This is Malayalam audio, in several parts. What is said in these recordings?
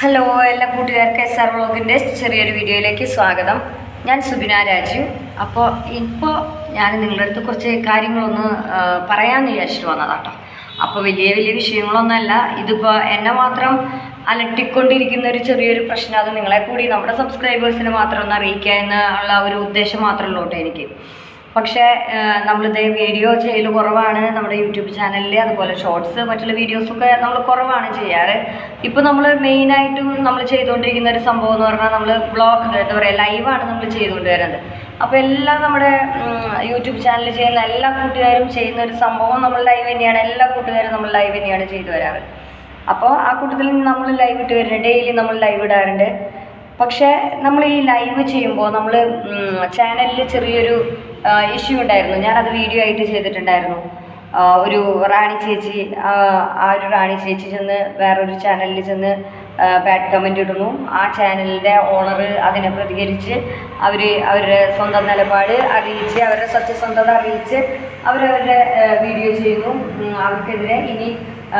ഹലോ എല്ലാ കൂട്ടുകാർക്ക് എസ് ആർ വ്ളോഗിന്റെ ചെറിയൊരു വീഡിയോയിലേക്ക് സ്വാഗതം. ഞാൻ സുബിന രാജു. അപ്പോൾ ഇപ്പോൾ ഞാൻ നിങ്ങളുടെ അടുത്ത് കുറച്ച് കാര്യങ്ങളൊന്ന് പറയാമെന്ന് വിചാരിച്ചിട്ട് വന്നതാട്ടോ. അപ്പോൾ വലിയ വലിയ വിഷയങ്ങളൊന്നുമല്ല. ഇതിപ്പോൾ എന്നെ മാത്രം അലട്ടിക്കൊണ്ടിരിക്കുന്ന ഒരു ചെറിയൊരു പ്രശ്നം. അത് നിങ്ങളെ കൂടി നമ്മുടെ സബ്സ്ക്രൈബേഴ്സിനെ മാത്രം ഒന്ന് അറിയിക്കുക എന്നുള്ള ഒരു ഉദ്ദേശം മാത്രമേ ഉള്ളൂ കേട്ടോ എനിക്ക്. പക്ഷേ നമ്മളിത് വീഡിയോ ചെയ്യൽ കുറവാണ് നമ്മുടെ യൂട്യൂബ് ചാനലിൽ അതുപോലെ ഷോർട്സ് മറ്റുള്ള വീഡിയോസൊക്കെ നമ്മൾ കുറവാണ് ചെയ്യാറ്. ഇപ്പോൾ നമ്മൾ മെയിനായിട്ടും നമ്മൾ ചെയ്തുകൊണ്ടിരിക്കുന്ന ഒരു സംഭവം എന്ന് പറഞ്ഞാൽ നമ്മൾ ബ്ലോഗ് എന്താ പറയുക ലൈവാണ് നമ്മൾ ചെയ്തുകൊണ്ട് വരുന്നത് അപ്പോൾ എല്ലാം നമ്മുടെ യൂട്യൂബ് ചാനൽ ചെയ്യുന്ന എല്ലാ കൂട്ടുകാരും ചെയ്യുന്ന ഒരു സംഭവം നമ്മൾ ലൈവ് തന്നെയാണ്. എല്ലാ കൂട്ടുകാരും നമ്മൾ ലൈവ് തന്നെയാണ് ചെയ്തു വരാറ്. അപ്പോൾ ആ കൂട്ടത്തിൽ നമ്മൾ ലൈവ് ഇട്ട് വരുന്നുണ്ട് ഡെയിലി നമ്മൾ ലൈവ് ഇടാറുണ്ട്. പക്ഷേ നമ്മൾ ഈ ലൈവ് ചെയ്യുമ്പോൾ നമ്മൾ ചാനലിൽ ചെറിയൊരു ഇഷ്യൂ ഉണ്ടായിരുന്നു. ഞാനത് വീഡിയോ ആയിട്ട് ചെയ്തിട്ടുണ്ടായിരുന്നു. ഒരു റാണി ചേച്ചി ആ, ഒരു റാണി ചേച്ചി ചെന്ന് വേറൊരു ചാനലിൽ ചെന്ന് ബാഡ് കമന്റ് ഇടുന്നു. ആ ചാനലിന്റെ ഓണർ അതിനെ പ്രതികരിച്ച് അവർ അവരുടെ സ്വന്തം നിലപാട് അറിയിച്ച് അവരുടെ സത്യസന്ധത അറിയിച്ച് അവരവരുടെ വീഡിയോ ചെയ്യുന്നു. അവർക്കെതിരെ ഇനി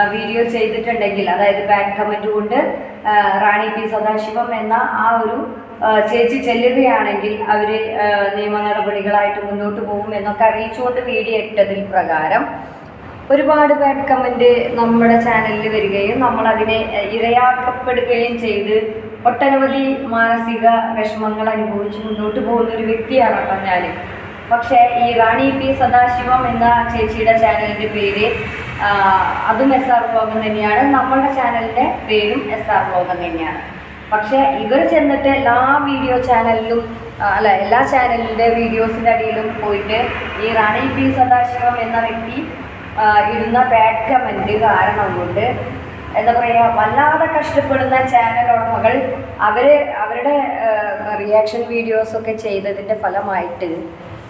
വീഡിയോ ചെയ്തിട്ടുണ്ടെങ്കിൽ അതായത് ബാക്ക് കമന്റ് കൊണ്ട് റാണി പി സദാശിവം എന്ന ആ ഒരു ചേച്ചി ചെല്ലുകയാണെങ്കിൽ അവർ നിയമ നടപടികളായിട്ട് മുന്നോട്ട് പോകും എന്നൊക്കെ അറിയിച്ചുകൊണ്ട് വീഡിയോ ഇട്ടതിൽ പ്രകാരം ഒരുപാട് ബാഡ് കമന്റ് നമ്മുടെ ചാനലിൽ വരികയും നമ്മൾ അതിനെ ഇരയാക്കപ്പെടുകയും ചെയ്ത് ഒട്ടനവധി മാനസിക വിഷമങ്ങൾ അനുഭവിച്ച് മുന്നോട്ട് പോകുന്ന ഒരു വ്യക്തിയാണ് കേട്ടോ ഞാൻ പക്ഷേ ഈ റാണി പി സദാശിവം എന്ന ചേച്ചിയുടെ ചാനലിന്റെ പേര് അതും എസ് ആർ വ്ലോഗം തന്നെയാണ്. നമ്മളുടെ ചാനലിന്റെ പേരും എസ് ആർ വ്ലോഗം തന്നെയാണ്. പക്ഷേ ഇവർ ചെന്നിട്ട് എല്ലാ വീഡിയോ ചാനലിലും അല്ല എല്ലാ ചാനലിന്റെ വീഡിയോസിന്റെ അടിയിലും പോയിട്ട് ഈ റാണി പി സദാശിവം എന്ന വ്യക്തി ഇടുന്ന ബാഡ് കമന്റ് കാരണം കൊണ്ട് എന്താ പറയുക വല്ലാതെ കഷ്ടപ്പെടുന്ന ചാനൽ ഉടമകൾ അവർ അവരുടെ റിയാക്ഷൻ വീഡിയോസൊക്കെ ചെയ്തതിന്റെ ഫലമായിട്ട്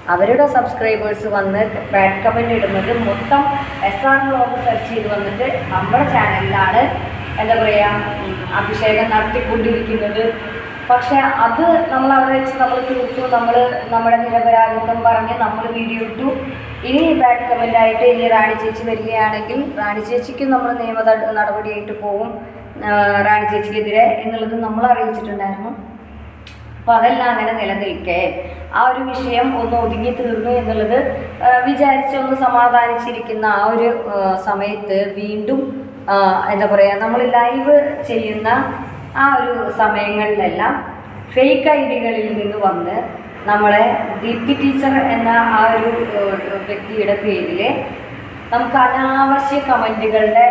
അവരുടെ സബ്സ്ക്രൈബേഴ്സ് വന്ന് ബാഡ് കമന്റ് ഇടുന്നത് മൊത്തം എസ് ആർ ബ്ലോഗ് സെർച്ച് ചെയ്ത് വന്നിട്ട് നമ്മുടെ ചാനലിലാണ് എന്താ പറയുക അഭിഷേകം നടത്തിക്കൊണ്ടിരിക്കുന്നത്. പക്ഷെ അത് നമ്മൾ അവിടെ വെച്ച് നമ്മൾ തീർത്തു നമ്മൾ നമ്മുടെ നിരപരാധിത്വം പറഞ്ഞ് നമ്മൾ വീഡിയോ ഇട്ടു. ഇനി ബാഡ് കമന്റ് ആയിട്ട് ഇനി റാണി ചേച്ചി വരികയാണെങ്കിൽ റാണി ചേച്ചിക്ക് നമ്മൾ നിയമ നട- നടപടിയായിട്ട് പോകും റാണി ചേച്ചിക്കെതിരെ എന്നുള്ളത് നമ്മൾ അറിയിച്ചിട്ടുണ്ടായിരുന്നു അപ്പോൾ അതെല്ലാം അങ്ങനെ നിലനിൽക്കേ. ആ ഒരു വിഷയം ഒന്ന് ഒതുങ്ങി തീർന്നു എന്നുള്ളത് വിചാരിച്ചൊന്ന് സമാധാനിച്ചിരിക്കുന്ന ആ ഒരു സമയത്ത് വീണ്ടും എന്താ പറയുക നമ്മൾ ലൈവ് ചെയ്യുന്ന ആ ഒരു സമയങ്ങളിലെല്ലാം ഫേക്ക് ഐ ഡികളിൽ നിന്ന് വന്ന് നമ്മളെ ദീപ്തി ടീച്ചർ എന്ന ആ ഒരു വ്യക്തിയുടെ പേരിൽ നമുക്ക് അനാവശ്യ കമന്റുകളുടെ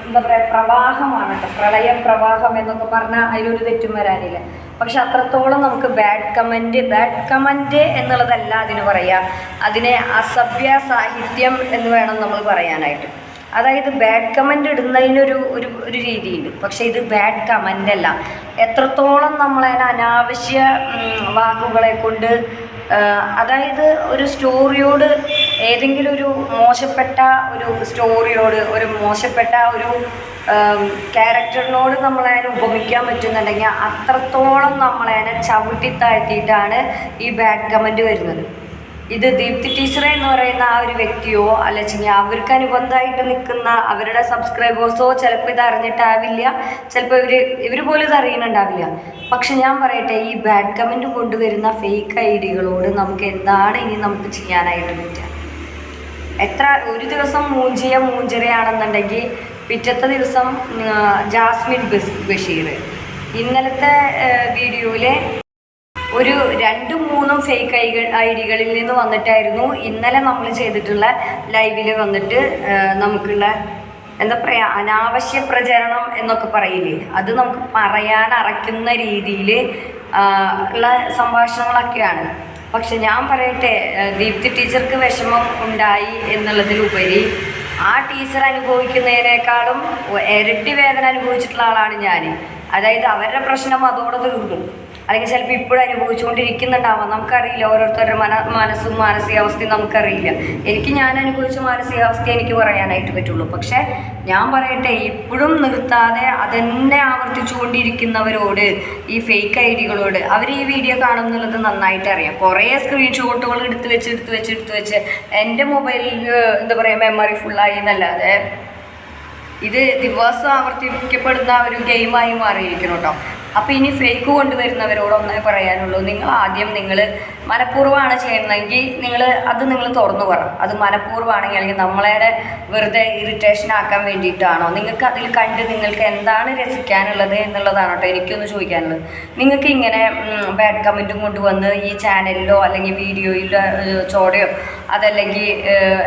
എന്താ പറയുക പ്രവാഹമാണ് കേട്ടോ. പ്രളയ പ്രവാഹം എന്നൊക്കെ പറഞ്ഞാൽ അതിലൊരു തെറ്റും വരാനില്ല. പക്ഷെ അത്രത്തോളം നമുക്ക് ബാഡ് കമന്റ് ബാഡ് കമന്റ് എന്നുള്ളതല്ല അതിന് പറയുക അതിനെ അസഭ്യ സാഹിത്യം എന്ന് വേണം നമ്മൾ പറയാനായിട്ട്. അതായത് ബാഡ് കമന്റ് ഇടുന്നതിനൊരു ഒരു ഒരു രീതിയുണ്ട്. പക്ഷേ ഇത് ബാഡ് കമന്റ് അല്ല. എത്രത്തോളം നമ്മളെ അനാവശ്യ വാക്കുകളെ കൊണ്ട് അതായത് ഒരു സ്റ്റോറിയോട് ഏതെങ്കിലും ഒരു മോശപ്പെട്ട ഒരു സ്റ്റോറിയോട് ഒരു മോശപ്പെട്ട ഒരു ക്യാരക്ടറിനോട് നമ്മളതിനെ ഉപമിക്കാൻ പറ്റുന്നുണ്ടെങ്കിൽ അത്രത്തോളം നമ്മളതിനെ ചവിട്ടി താഴ്ത്തിയിട്ടാണ് ഈ ബാഡ് കമന്റ് വരുന്നത്. ഇത് ദീപ്തി ടീച്ചറെ എന്ന് പറയുന്ന ആ ഒരു വ്യക്തിയോ അല്ലെങ്കിൽ അവർക്ക് അനുബന്ധമായിട്ട് നിൽക്കുന്ന അവരുടെ സബ്സ്ക്രൈബേഴ്സോ ചിലപ്പോൾ ഇത് അറിഞ്ഞിട്ടാവില്ല. ചിലപ്പോൾ ഇവർ ഇവർ പോലും ഇത് അറിയുന്നുണ്ടാവില്ല. പക്ഷെ ഞാൻ പറയട്ടെ ഈ ബാഡ് കമന്റ് കൊണ്ടുവരുന്ന ഫേക്ക് ഐ ഡികളോട് നമുക്ക് എന്താണ് ഇനി നമുക്ക് ചെയ്യാനായിട്ട് പറ്റുക? എത്ര ഒരു ദിവസം മൂഞ്ചിയ മൂഞ്ചിറയാണെന്നുണ്ടെങ്കിൽ പിറ്റത്തെ ദിവസം ജാസ്മിൻ ബഷീർ. ഇന്നലത്തെ വീഡിയോയിലെ ഒരു രണ്ടും മൂന്നും ഫേക്ക് ഐ ഐ ഡികളിൽ നിന്ന് വന്നിട്ടായിരുന്നു ഇന്നലെ നമ്മൾ ചെയ്തിട്ടുള്ള ലൈവിൽ വന്നിട്ട് നമുക്കുള്ള എന്താ പറയുക അനാവശ്യ പ്രചരണം എന്നൊക്കെ പറയില്ലേ? അത് നമുക്ക് പറയാൻ അറയ്ക്കുന്ന രീതിയിൽ ഉള്ള സംഭാഷണങ്ങളൊക്കെയാണ്. പക്ഷെ ഞാൻ പറയട്ടെ ദീപ്തി ടീച്ചർക്ക് വിഷമം ഉണ്ടായി എന്നുള്ളതിലുപരി ആ ടീച്ചർ അനുഭവിക്കുന്നതിനേക്കാളും ഇരട്ടി വേദന അനുഭവിച്ചിട്ടുള്ള ആളാണ് ഞാൻ അതായത് അവരുടെ പ്രശ്നം അതോടെ തീർന്നു. അല്ലെങ്കിൽ ചിലപ്പോൾ ഇപ്പോഴും അനുഭവിച്ചുകൊണ്ടിരിക്കുന്നുണ്ടാവാം. നമുക്കറിയില്ല ഓരോരുത്തരുടെ മന മനസ്സും മാനസികാവസ്ഥയും നമുക്കറിയില്ല. എനിക്ക് ഞാൻ അനുഭവിച്ച മാനസികാവസ്ഥ എനിക്ക് പറയാനായിട്ട് പറ്റുള്ളൂ. പക്ഷേ ഞാൻ പറയട്ടെ ഇപ്പോഴും നിർത്താതെ അതെന്നെ ആവർത്തിച്ചുകൊണ്ടിരിക്കുന്നവരോട് ഈ ഫേക്ക് ഐ ഡികളോട് അവർ ഈ വീഡിയോ കാണുന്നുള്ളത് നന്നായിട്ട് അറിയാം. കുറേ സ്ക്രീൻഷോട്ടുകൾ എടുത്ത് വെച്ച് എടുത്ത് വെച്ച് എടുത്ത് വെച്ച് എന്റെ മൊബൈലിൽ എന്താ പറയുക മെമ്മറി ഫുള്ളായി എന്നല്ലാതെ ഇത് ദിവസം ആവർത്തിക്കപ്പെടുന്ന ഒരു ഗെയിമായി മാറിയിരിക്കണം കേട്ടോ. അപ്പോൾ ഇനി ഫേക്ക് കൊണ്ടുവരുന്നവരോട് ഒന്നേ പറയാനുള്ളൂ. നിങ്ങൾ ആദ്യം നിങ്ങൾ മനഃപൂർവമാണ് ചെയ്യുന്നതെങ്കിൽ നിങ്ങൾ അത് നിങ്ങൾ തുറന്നു പറ. അത് മനഃപൂർവമാണെങ്കിൽ അല്ലെങ്കിൽ നമ്മളെ വെറുതെ ഇറിറ്റേഷൻ ആക്കാൻ വേണ്ടിയിട്ടാണോ? നിങ്ങൾക്ക് അതിൽ കണ്ട് നിങ്ങൾക്ക് എന്താണ് രസിക്കാനുള്ളത് എന്നുള്ളതാണ് കേട്ടോ എനിക്കൊന്ന് ചോദിക്കാനുള്ളത്. നിങ്ങൾക്ക് ഇങ്ങനെ ബാഡ് കമന്റും കൊണ്ടുവന്ന് ഈ ചാനലിലോ അല്ലെങ്കിൽ വീഡിയോയിലോ ചോടയോ അതല്ലെങ്കിൽ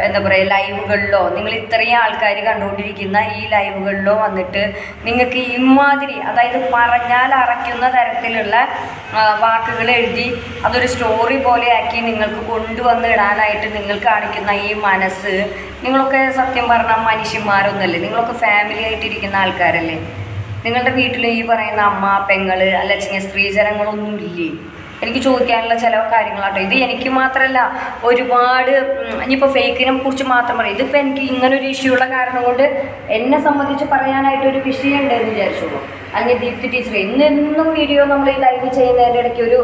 എന്താ പറയുക ലൈവുകളിലോ നിങ്ങൾ ഇത്രയും ആൾക്കാർ കണ്ടുകൊണ്ടിരിക്കുന്ന ഈ ലൈവുകളിലോ വന്നിട്ട് നിങ്ങൾക്ക് ഇമാതിരി അതായത് പറഞ്ഞാൽ അറയ്ക്കുന്ന തരത്തിലുള്ള വാക്കുകൾ എഴുതി അതൊരു സ്റ്റോറി പോലെയാക്കി നിങ്ങൾക്ക് കൊണ്ടുവന്ന് ഇടാനായിട്ട് നിങ്ങൾ കാണിക്കുന്ന ഈ മനസ്സ് നിങ്ങളൊക്കെ സത്യം പറഞ്ഞാൽ മനുഷ്യന്മാരൊന്നുമല്ലേ നിങ്ങളൊക്കെ ഫാമിലി ആയിട്ടിരിക്കുന്ന ആൾക്കാരല്ലേ? നിങ്ങളുടെ വീട്ടിൽ ഈ പറയുന്ന അമ്മ പെങ്ങൾ അല്ലെങ്കിൽ സ്ത്രീജനങ്ങളൊന്നും ഇല്ലേ? എനിക്ക് ചോദിക്കാനുള്ള ചില കാര്യങ്ങളാട്ടോ. ഇത് എനിക്ക് മാത്രമല്ല ഒരുപാട് ഇനിയിപ്പോൾ ഫേക്കിനെ കുറിച്ച് മാത്രം പറയും. ഇതിപ്പോൾ എനിക്ക് ഇങ്ങനൊരു ഇഷ്യൂ ഉള്ള കാരണം കൊണ്ട് എന്നെ സംബന്ധിച്ച് പറയാനായിട്ട് ഒരു വിഷയം ഉണ്ടെന്ന് വിചാരിച്ചോളൂ. അല്ലെങ്കിൽ ദീപ്തി ടീച്ചർ എന്നെന്നും വീഡിയോ നമ്മൾ ഈ ലൈവ് ചെയ്യുന്നതിന്റെ ഇടയ്ക്ക് ഒരു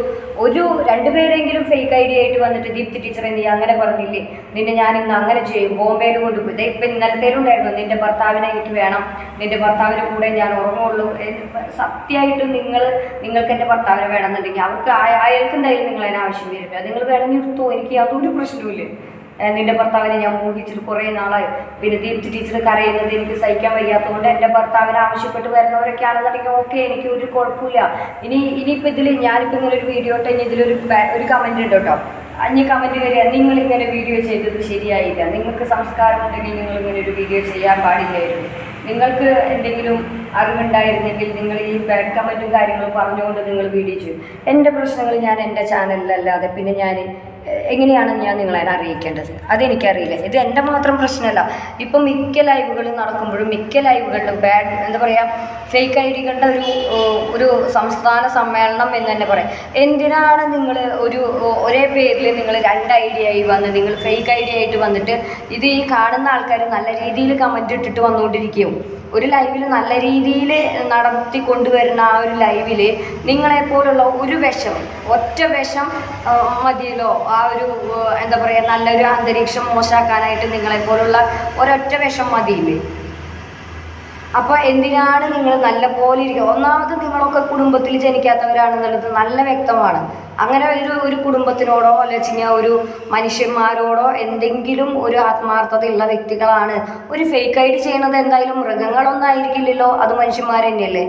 ഒരു രണ്ടുപേരെങ്കിലും ഫേക്ക് ഐഡിയ ആയിട്ട് വന്നിട്ട് ദീപ്തി ടീച്ചറെ നീ അങ്ങനെ പറഞ്ഞില്ലേ? നിന്നെ ഞാൻ ഇന്ന് അങ്ങനെ ചെയ്യും. ബോംബെയിൽ കൊണ്ടുപോയി. ദേ ഇപ്പം ഇന്നലത്തേലും ഉണ്ടായിരുന്നു നിന്റെ ഭർത്താവിനെ എനിക്ക് വേണം. നിന്റെ ഭർത്താവിന്റെ കൂടെ ഞാൻ ഉറങ്ങുള്ളൂ. സത്യമായിട്ട് നിങ്ങൾ നിങ്ങൾക്ക് എന്റെ ഭർത്താവിനെ വേണമെന്നുണ്ടെങ്കിൽ അവർക്ക് അയാൾക്ക് എന്തായാലും നിങ്ങൾ അതിന് വരില്ല. നിങ്ങൾ വേണമെങ്കിൽ നിർത്തോ. എനിക്ക് യാതൊരു പ്രശ്നവും നിന്റെ ഭർത്താവിനെ ഞാൻ മോഹിച്ചിട്ട് കുറേ നാളായി. പിന്നെ ദീപ്തി ടീച്ചർ കരയുന്നത് എനിക്ക് സഹിക്കാൻ വയ്യാത്തതുകൊണ്ട് എന്റെ ഭർത്താവിനെ ആവശ്യപ്പെട്ട് വരുന്നവരൊക്കെ ആണെന്നുണ്ടെങ്കിൽ ഓക്കെ എനിക്ക് ഒരു കുഴപ്പമില്ല. ഇനി ഇനിയിപ്പോൾ ഇതിൽ ഞാനിപ്പോൾ ഇങ്ങനെ ഒരു വീഡിയോ ഇട്ട് ഇനി ഇതിലൊരു ഒരു കമന്റ് ഉണ്ട് കേട്ടോ അഞ്ഞ് കമന്റ് വരിക. നിങ്ങൾ ഇങ്ങനെ വീഡിയോ ചെയ്തത് ശരിയായില്ല. നിങ്ങൾക്ക് സംസ്കാരം ഉണ്ടെങ്കിൽ നിങ്ങൾ ഇങ്ങനെ ഒരു വീഡിയോ ചെയ്യാൻ പാടില്ലായിരുന്നു. നിങ്ങൾക്ക് എന്തെങ്കിലും അറിവുണ്ടായിരുന്നെങ്കിൽ നിങ്ങൾ ഈ ബാഡ് കമന്റും കാര്യങ്ങളും പറഞ്ഞുകൊണ്ട് നിങ്ങൾ വീഡിയോ ചെയ്യും. എന്റെ പ്രശ്നങ്ങൾ ഞാൻ എന്റെ ചാനലിലല്ലാതെ പിന്നെ ഞാൻ എങ്ങനെയാണ് ഞാൻ നിങ്ങളെ അറിയിക്കേണ്ടത്? അതെനിക്കറിയില്ല. ഇത് എന്റെ മാത്രം പ്രശ്നമല്ല. ഇപ്പം മിക്ക ലൈവുകളും നടക്കുമ്പോഴും മിക്ക ലൈവുകളിലും ബാഡ് എന്താ പറയുക ഫേക്ക് ഐ ഡികളുടെ ഒരു ഒരു സംസ്ഥാന സമ്മേളനം എന്ന് തന്നെ പറയാം. എന്തിനാണ് നിങ്ങൾ ഒരു ഒരേ പേരിൽ നിങ്ങൾ രണ്ട് ഐ ഡി ആയി വന്ന് നിങ്ങൾ ഫേക്ക് ഐ ഡി ആയിട്ട് വന്നിട്ട് ഇത് ഈ കാണുന്ന ആൾക്കാർ നല്ല രീതിയിൽ കമന്റ് ഇട്ടിട്ട് വന്നുകൊണ്ടിരിക്കും? ഒരു ലൈവിൽ നല്ല രീതിയിൽ നടത്തി കൊണ്ടുവരുന്ന ആ ഒരു ലൈവിൽ നിങ്ങളെപ്പോലുള്ള ഒരു വിഷം ഒറ്റ വിഷം മതിയല്ലോ? ആ ഒരു എന്താ പറയുക നല്ലൊരു അന്തരീക്ഷം മോശമാക്കാനായിട്ട് നിങ്ങളെപ്പോലുള്ള ഒരൊറ്റ വിഷം മതിയില്ലേ? അപ്പോൾ എന്തിനാണ് നിങ്ങൾ നല്ല പോലെ ഇരിക്കുക? ഒന്നാമത് നിങ്ങളൊക്കെ കുടുംബത്തിൽ ജനിക്കാത്തവരാണെന്നുള്ളത് നല്ല വ്യക്തമാണ്. അങ്ങനെ ഒരു ഒരു കുടുംബത്തിനോടോ അല്ലെങ്കിൽ ഒരു മനുഷ്യന്മാരോടോ എന്തെങ്കിലും ഒരു ആത്മാർത്ഥതയുള്ള വ്യക്തികളാണ്. ഒരു ഫേക്ക് ഐഡി ചെയ്യണത് എന്തായാലും മൃഗങ്ങളൊന്നും ആയിരിക്കില്ലല്ലോ അത് മനുഷ്യന്മാർ തന്നെയല്ലേ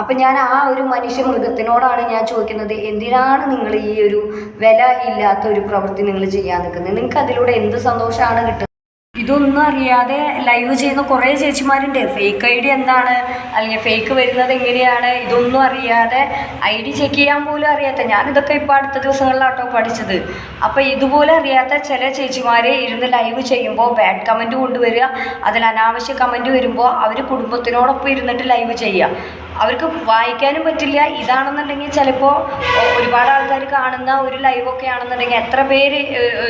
അപ്പം ഞാൻ ആ ഒരു മനുഷ്യ മൃഗത്തിനോടാണ് ഞാൻ ചോദിക്കുന്നത് എന്തിനാണ് നിങ്ങൾ ഈ ഒരു വില ഇല്ലാത്ത ഒരു പ്രവൃത്തി നിങ്ങൾ ചെയ്യാൻ നിൽക്കുന്നത്? നിങ്ങൾക്ക് അതിലൂടെ എന്ത് സന്തോഷമാണ് കിട്ടുന്നത്? ഇതൊന്നും അറിയാതെ ലൈവ് ചെയ്യുന്ന കുറേ ചേച്ചിമാരുണ്ട്. ഫേക്ക് ഐ ഡി എന്താണ്? അല്ലെങ്കിൽ ഫേക്ക് വരുന്നത് എങ്ങനെയാണ്? ഇതൊന്നും അറിയാതെ ഐ ഡി ചെക്ക് ചെയ്യാൻ പോലും അറിയാത്ത ഞാനിതൊക്കെ ഇപ്പോൾ അടുത്ത ദിവസങ്ങളിലാട്ടോ പഠിച്ചത്. അപ്പോൾ ഇതുപോലെ അറിയാത്ത ചില ചേച്ചിമാരെ ഇരുന്ന് ലൈവ് ചെയ്യുമ്പോൾ ബാഡ് കമന്റ് കൊണ്ടുവരിക അതിൽ അനാവശ്യ കമന്റ് വരുമ്പോൾ അവർ കുടുംബത്തിനോടൊപ്പം ഇരുന്നിട്ട് ലൈവ് ചെയ്യുക. അവർക്ക് വായിക്കാനും പറ്റില്ല. ഇതാണെന്നുണ്ടെങ്കിൽ ചിലപ്പോൾ ഒരുപാട് ആൾക്കാർ കാണുന്ന ഒരു ലൈവൊക്കെ ആണെന്നുണ്ടെങ്കിൽ എത്ര പേര്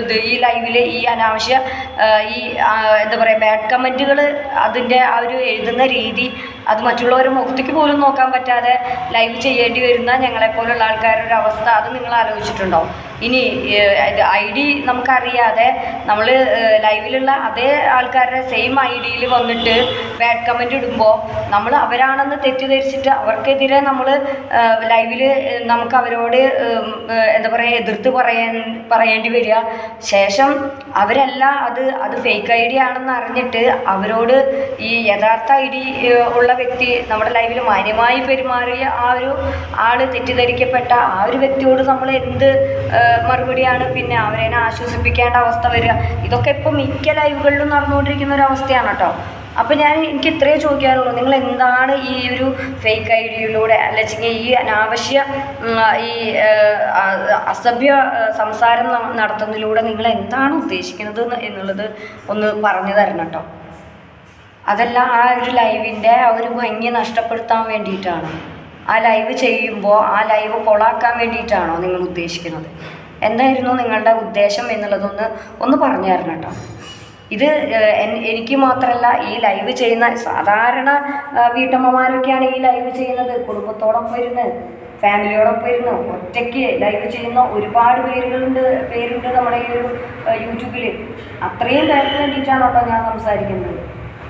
ഇത് ഈ ലൈവിൽ ഈ അനാവശ്യ ഈ എന്താ പറയുക ബാഡ് കമന്റുകൾ അതിന്റെ ആ ഒരു എഴുതുന്ന രീതി അത് മറ്റുള്ളവരുടെ മുഖത്തേക്ക് പോലും നോക്കാൻ പറ്റാതെ ലൈവ് ചെയ്യേണ്ടി വരുന്ന ഞങ്ങളെപ്പോലുള്ള ആൾക്കാരുടെ ഒരു അവസ്ഥ അത് നിങ്ങൾ ആലോചിച്ചിട്ടുണ്ടോ? ഇനി ഐ ഡി നമുക്കറിയാതെ നമ്മൾ ലൈവിലുള്ള അതേ ആൾക്കാരുടെ സെയിം ഐ ഡിയിൽ വന്നിട്ട് ബാഡ് കമന്റ് ഇടുമ്പോൾ നമ്മൾ അവരാണെന്ന് തെറ്റിദ്ധരിച്ചിട്ട് അവർക്കെതിരെ നമ്മൾ ലൈവിൽ നമുക്ക് അവരോട് എന്താ പറയുക എതിർത്ത് പറയാൻ പറയേണ്ടി വരിക. ശേഷം അവരല്ല അത് അത് ഫേക്ക് ഐ ഡി ആണെന്ന് അറിഞ്ഞിട്ട് അവരോട് ഈ യഥാർത്ഥ ഐ ഡി ഉള്ള വ്യക്തി നമ്മുടെ ലൈഫിൽ മാന്യമായി പെരുമാറിയ ആ ഒരു ആൾ തെറ്റിദ്ധരിക്കപ്പെട്ട ആ ഒരു വ്യക്തിയോട് നമ്മൾ എന്ത് മറുപടിയാണ് പിന്നെ അവരെ ആശ്വസിപ്പിക്കേണ്ട അവസ്ഥ വരിക. ഇതൊക്കെ ഇപ്പോൾ മിക്ക ലൈവുകളിലും നടന്നുകൊണ്ടിരിക്കുന്ന ഒരു അവസ്ഥയാണ് കേട്ടോ. അപ്പോൾ ഞാൻ എനിക്ക് ഇത്രയേ ചോദിക്കാറുള്ളൂ നിങ്ങൾ എന്താണ് ഈ ഒരു ഫേക്ക് ഐ ഡിയിലൂടെ അല്ലെങ്കിൽ ഈ അനാവശ്യ ഈ അസഭ്യ സംസാരം നടത്തുന്നതിലൂടെ നിങ്ങൾ എന്താണ് ഉദ്ദേശിക്കുന്നത് എന്നുള്ളത് ഒന്ന് പറഞ്ഞു തരണം കേട്ടോ. അതല്ല ആ ഒരു ലൈവിന്റെ ആ ഒരു ഭംഗി നഷ്ടപ്പെടുത്താൻ വേണ്ടിയിട്ടാണ്. ആ ലൈവ് ചെയ്യുമ്പോൾ ആ ലൈവ് കൊളാക്കാൻ വേണ്ടിയിട്ടാണോ നിങ്ങൾ ഉദ്ദേശിക്കുന്നത്? എന്തായിരുന്നു നിങ്ങളുടെ ഉദ്ദേശം എന്നുള്ളതൊന്ന് ഒന്ന് പറഞ്ഞു തരണം കേട്ടോ. ഇത് എനിക്ക് മാത്രമല്ല ഈ ലൈവ് ചെയ്യുന്ന സാധാരണ വീട്ടമ്മമാരൊക്കെയാണ് ഈ ലൈവ് ചെയ്യുന്നത്. കുടുംബത്തോടൊപ്പം ഇരുന്ന് ഫാമിലിയോടൊപ്പം ഇരുന്ന് ഒറ്റയ്ക്ക് ലൈവ് ചെയ്യുന്ന ഒരുപാട് പേരുകളുണ്ട് പേരുണ്ട് നമ്മുടെ ഈ ഒരു യൂട്യൂബിൽ അത്രയും പേർക്ക് വേണ്ടിയിട്ടാണ് കേട്ടോ ഞാൻ സംസാരിക്കുന്നത്?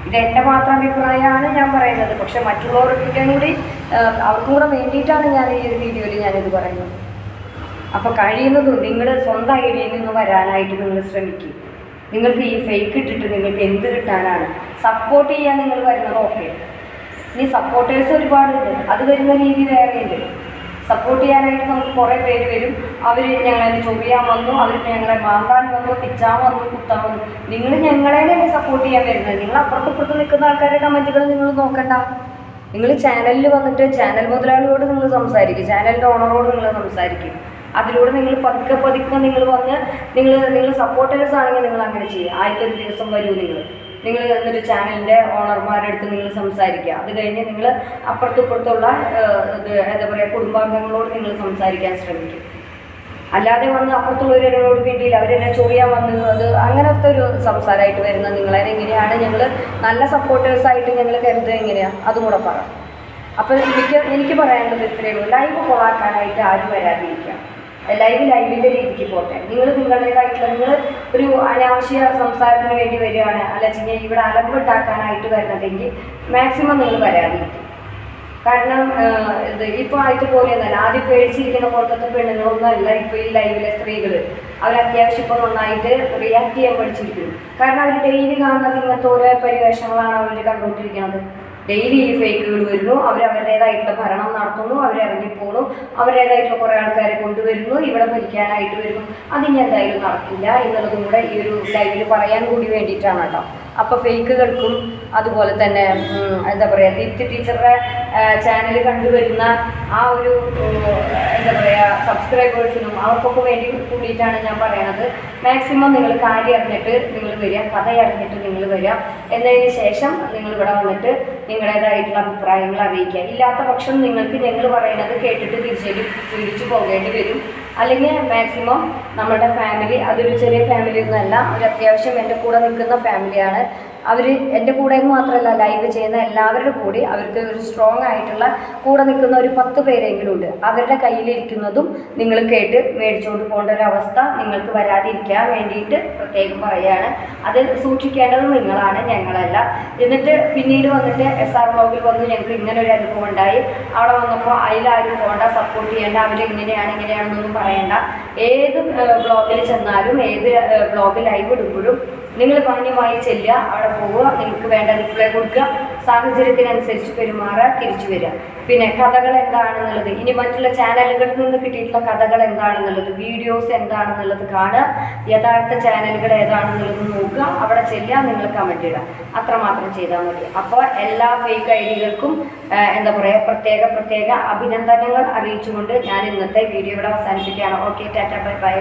ഇത് എന്റെ മാത്രം അഭിപ്രായമാണ് ഞാൻ പറയുന്നത്. പക്ഷെ മറ്റുള്ളവർക്കും കൂടി അവർക്കും കൂടെ വേണ്ടിയിട്ടാണ് ഞാൻ ഈ ഒരു വീഡിയോയിൽ ഞാനിത് പറയുന്നത്. അപ്പോൾ കഴിയുന്നതും നിങ്ങൾ സ്വന്തം ഐഡിയയിൽ നിന്ന് വരാനായിട്ട് നിങ്ങൾ ശ്രമിക്കും. നിങ്ങൾക്ക് ഈ ഫേക്ക് ഇട്ടിട്ട് നിങ്ങൾക്ക് എന്ത് കിട്ടാനാണ്? സപ്പോർട്ട് ചെയ്യാൻ നിങ്ങൾ വരുന്നത് ഓക്കെ ഇനി സപ്പോർട്ടേഴ്സ് ഒരുപാടുണ്ട്. അത് വരുന്ന രീതി വേറെയുണ്ട്. സപ്പോർട്ട് ചെയ്യാനായിട്ട് നമുക്ക് കുറേ പേര് വരും. അവർ ഞങ്ങളെ ചൊറിയാൻ വന്നു. അവർ ഞങ്ങളെ മാന്താൻ വന്നു പിച്ചാൻ വന്നു കുത്താൻ വന്നു. നിങ്ങൾ ഞങ്ങളെ തന്നെ സപ്പോർട്ട് ചെയ്യാൻ വരുന്നത്. നിങ്ങൾ അപ്പുറത്ത് ഇപ്പുറത്ത് നിൽക്കുന്ന ആൾക്കാരുടെ കമന്റുകൾ നിങ്ങൾ നോക്കണ്ട. നിങ്ങൾ ചാനലിൽ വന്നിട്ട് ചാനൽ മുതലാളിയോട് നിങ്ങൾ സംസാരിക്കും. ചാനലിന്റെ ഓണറോട് നിങ്ങൾ സംസാരിക്കും. അതിലൂടെ നിങ്ങൾ പതുക്കെ പതുക്കെ നിങ്ങൾ വന്ന് നിങ്ങൾ നിങ്ങൾ സപ്പോർട്ടേഴ്സ് ആണെങ്കിൽ നിങ്ങൾ അങ്ങനെ ചെയ്യുക ആദ്യത്തെ ദിവസം വരൂ നിങ്ങൾ. നിങ്ങൾ എന്നൊരു ചാനലിന്റെ ഓണർമാരുടെ അടുത്ത് നിങ്ങൾ സംസാരിക്കുക. അത് കഴിഞ്ഞ് നിങ്ങൾ അപ്പുറത്തും ഇപ്പുറത്തുള്ള ഇത് എന്താ പറയുക കുടുംബാംഗങ്ങളോട് നിങ്ങൾ സംസാരിക്കാൻ ശ്രമിക്കും. അല്ലാതെ വന്ന് അപ്പുറത്തുള്ളവരോട് വേണ്ടിയിൽ അവരെന്നെ ചൊറിയാൻ വന്നത് അങ്ങനത്തെ ഒരു സംസാരമായിട്ട് വരുന്ന നിങ്ങളെ എങ്ങനെയാണ്? ഞങ്ങൾ നല്ല സപ്പോർട്ടേഴ്സായിട്ട് ഞങ്ങൾ കരുതുക എങ്ങനെയാണ് അതും കൂടെ പറ. അപ്പോൾ എനിക്ക് എനിക്ക് പറയാനുള്ളത് ഇത്രയേ ഉള്ളൂ. ലൈവ് കൊളാക്കാനായിട്ട് ആരും വരാതിരിക്കാം ലൈവ് ലൈവിന്റെ രീതിക്ക് പോട്ടെ. നിങ്ങൾ നിങ്ങളുടേതായിട്ടുള്ള നിങ്ങൾ ഒരു അനാവശ്യ സംസാരത്തിന് വേണ്ടി വരികയാണ്. അല്ലെങ്കിൽ ഇവിടെ അലമ്പുണ്ടാക്കാനായിട്ട് വരുന്നതെങ്കിൽ മാക്സിമം നിങ്ങൾ വരാതിരിക്കും. കാരണം ഇത് ഇപ്പോൾ ആദ്യത്തെ പോലെയൊന്നല്ല ആദ്യം പേടിച്ചിരിക്കുന്ന പോലത്തെ പെണ്ണുങ്ങളൊന്നുമല്ല ഇപ്പോൾ ഈ ലൈവിലെ സ്ത്രീകൾ അവർ അത്യാവശ്യം ഇപ്പോൾ നന്നായിട്ട് റിയാക്ട് ചെയ്യാൻ പഠിച്ചിരിക്കുന്നു. കാരണം അവർ ഡെയിലി കാണുന്നത് ഇങ്ങനത്തെ ഓരോ പരിവേഷങ്ങളാണ് അവർ കണ്ടുകൊണ്ടിരിക്കുന്നത്. ഡെയിലി ഈ ഫേക്കുകൾ വരുന്നു. അവർ അവരുടേതായിട്ടുള്ള ഭരണം നടത്തുന്നു. അവർ ഇറങ്ങിപ്പോണു. അവരുടേതായിട്ടുള്ള കുറേ ആൾക്കാരെ കൊണ്ടുവരുന്നു. ഇവിടെ ഭരിക്കാനായിട്ട് വരുന്നു. അതിനെന്തായാലും നടക്കില്ല എന്നുള്ളതും കൂടെ ഈ ഒരു ലൈവിൽ പറയാൻ കൂടി വേണ്ടിയിട്ടാണ് കേട്ടോ. അപ്പോൾ ഫേക്കുകൾക്കും അതുപോലെ തന്നെ എന്താ പറയുക ദീപ്തി ടീച്ചറുടെ ചാനൽ കണ്ടുവരുന്ന ആ ഒരു എന്താ പറയുക സബ്സ്ക്രൈബേഴ്സിനും അവർക്കൊക്കെ വേണ്ടി കൂടിയിട്ടാണ് ഞാൻ പറയണത്. മാക്സിമം നിങ്ങൾ കാര്യം അറിഞ്ഞിട്ട് നിങ്ങൾ വരിക കഥ അറിഞ്ഞിട്ട് നിങ്ങൾ വരിക. എന്നതിന് ശേഷം നിങ്ങൾ ഇവിടെ വന്നിട്ട് നിങ്ങളുടേതായിട്ടുള്ള അഭിപ്രായങ്ങൾ അറിയിക്കുക. ഇല്ലാത്ത പക്ഷം നിങ്ങൾക്ക് ഞങ്ങൾ പറയുന്നത് കേട്ടിട്ട് തിരിച്ചു തിരിച്ചു പോകേണ്ടി വരും. അല്ലെങ്കിൽ മാക്സിമം നമ്മുടെ ഫാമിലി അതൊരു ചെറിയ ഫാമിലി ഒന്നുമല്ല ഒരു അത്യാവശ്യം എന്റെ കൂടെ നിൽക്കുന്ന ഫാമിലിയാണ് അവർ എന്റെ കൂടെ മാത്രമല്ല ലൈവ് ചെയ്യുന്ന എല്ലാവരുടെ കൂടി അവർക്ക് ഒരു സ്ട്രോങ് ആയിട്ടുള്ള കൂടെ നിൽക്കുന്ന ഒരു പത്ത് പേരെങ്കിലും ഉണ്ട്. അവരുടെ കയ്യിലിരിക്കുന്നതും നിങ്ങൾ കേട്ട് മേടിച്ചുകൊണ്ട് പോകേണ്ട ഒരു അവസ്ഥ നിങ്ങൾക്ക് വരാതിരിക്കാൻ വേണ്ടിയിട്ട് പ്രത്യേകം പറയുകയാണ് അത് സൂക്ഷിക്കേണ്ടത് നിങ്ങളാണ് ഞങ്ങളല്ല. എന്നിട്ട് പിന്നീട് വന്നിട്ട് എസ് ആർ ബ്ലോഗിൽ വന്ന് ഞങ്ങൾക്ക് ഇങ്ങനെ ഒരു അനുഭവം ഉണ്ടായി. അവിടെ വന്നപ്പോൾ അതിലാരും പോകണ്ട സപ്പോർട്ട് ചെയ്യേണ്ട അവരെങ്ങനെയാണ് ഇങ്ങനെയാണെന്നൊന്നും പറയേണ്ട. ഏത് ബ്ലോഗിൽ ചെന്നാലും ഏത് ബ്ലോഗ് ലൈവ് ഇടുമ്പോഴും നിങ്ങൾ മാന്യമായി ചെല്ലുക അവിടെ പോവുക നിങ്ങൾക്ക് വേണ്ട റിപ്ലൈ കൊടുക്കുക സാഹചര്യത്തിനനുസരിച്ച് പെരുമാറുക തിരിച്ചു വരിക. പിന്നെ കഥകൾ എന്താണെന്നുള്ളത് ഇനി മറ്റുള്ള ചാനലുകളിൽ നിന്ന് കിട്ടിയിട്ടുള്ള കഥകൾ എന്താണെന്നുള്ളത് വീഡിയോസ് എന്താണെന്നുള്ളത് കാണുക യഥാർത്ഥ ചാനലുകൾ ഏതാണെന്നുള്ളത് നോക്കുക അവിടെ ചെല്ലുക നിങ്ങൾ കമന്റ് ഇടുക. അത്രമാത്രം ചെയ്താൽ മതി. അപ്പോൾ എല്ലാ ഫേക്ക് ഐ ഡികൾക്കും എന്താ പറയുക പ്രത്യേക പ്രത്യേക അഭിനന്ദനങ്ങൾ അറിയിച്ചുകൊണ്ട് ഞാൻ ഇന്നത്തെ വീഡിയോ ഇവിടെ അവസാനിപ്പിക്കുകയാണ്. Okay Tata bye bye